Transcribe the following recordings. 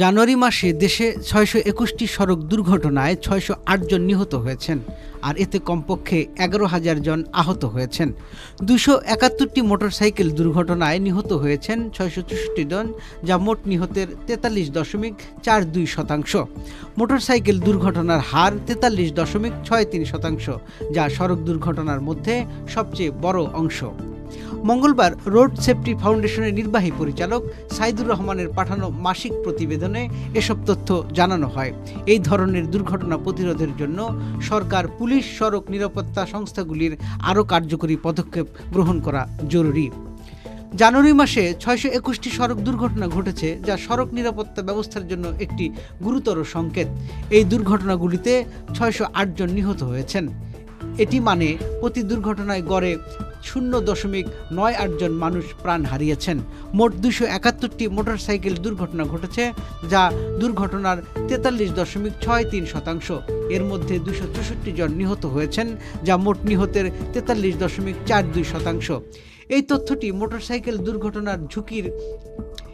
জানুয়ারি মাসে দেশে ছয়শো একুশটি সড়ক দুর্ঘটনায় ছয়শো জন নিহত হয়েছেন, আর এতে কমপক্ষে এগারো হাজার জন আহত হয়েছেন। দুশো একাত্তরটি মোটরসাইকেল দুর্ঘটনায় নিহত হয়েছেন ছয়শো চৌষট্টি জন, যা মোট নিহতের তেতাল্লিশ দশমিক চার দুই শতাংশ। মোটরসাইকেল দুর্ঘটনার হার তেতাল্লিশ দশমিক ছয় তিন শতাংশ, যা সড়ক দুর্ঘটনার মধ্যে সবচেয়ে বড় অংশ। মঙ্গলবার রোড সেফটি ফাউন্ডেশনের নির্বাহী পরিচালক সাইদুর রহমানের পাঠানো মাসিক প্রতিবেদনে এসব তথ্য জানানো হয়। এই ধরনের দুর্ঘটনা প্রতিরোধের জন্য সরকার, পুলিশ, সড়ক নিরাপত্তা সংস্থাগুলির আরও কার্যকরী পদক্ষেপ গ্রহণ করা জরুরি। জানুয়ারি মাসে ছয়শো একুশটি সড়ক দুর্ঘটনা ঘটেছে যা সড়ক নিরাপত্তা ব্যবস্থার জন্য একটি গুরুতর সংকেত। এই দুর্ঘটনাগুলিতে ছয়শো জন নিহত হয়েছেন। এটি মানে প্রতি দুর্ঘটনায় গড়ে শূন্য দশমিক নয় আটজন মানুষ প্রাণ হারিয়েছেন। মোট দুশো একাত্তরটি মোটরসাইকেল দুর্ঘটনা ঘটেছে, যা দুর্ঘটনার তেতাল্লিশ দশমিক ছয় তিন শতাংশ। এর মধ্যে দুশো চৌষট্টি জন নিহত হয়েছেন, যা মোট নিহতের তেতাল্লিশ দশমিক চার দুই শতাংশ। এই তথ্যটি মোটরসাইকেল দুর্ঘটনার ঝুঁকির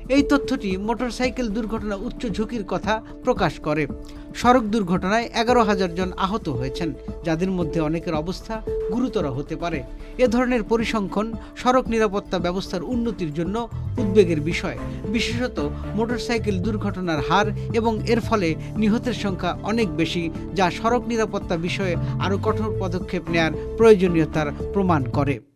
এই তথ্যটি মোটরসাইকেল দুর্ঘটনা উচ্চ ঝুঁকির কথা প্রকাশ করে। সড়ক দুর্ঘটনায় এগারো হাজার জন আহত হয়েছেন, যাদের মধ্যে অনেকের অবস্থা গুরুতর হতে পারে। এ ধরনের পরিসংখ্যান সড়ক নিরাপত্তা ব্যবস্থার উন্নতির জন্য উদ্বেগের বিষয়। বিশেষত মোটরসাইকেল দুর্ঘটনার হার এবং এর ফলে নিহতের সংখ্যা অনেক বেশি, যা সড়ক নিরাপত্তা বিষয়ে আরও কঠোর পদক্ষেপ নেয়ার প্রয়োজনীয়তার প্রমাণ করে।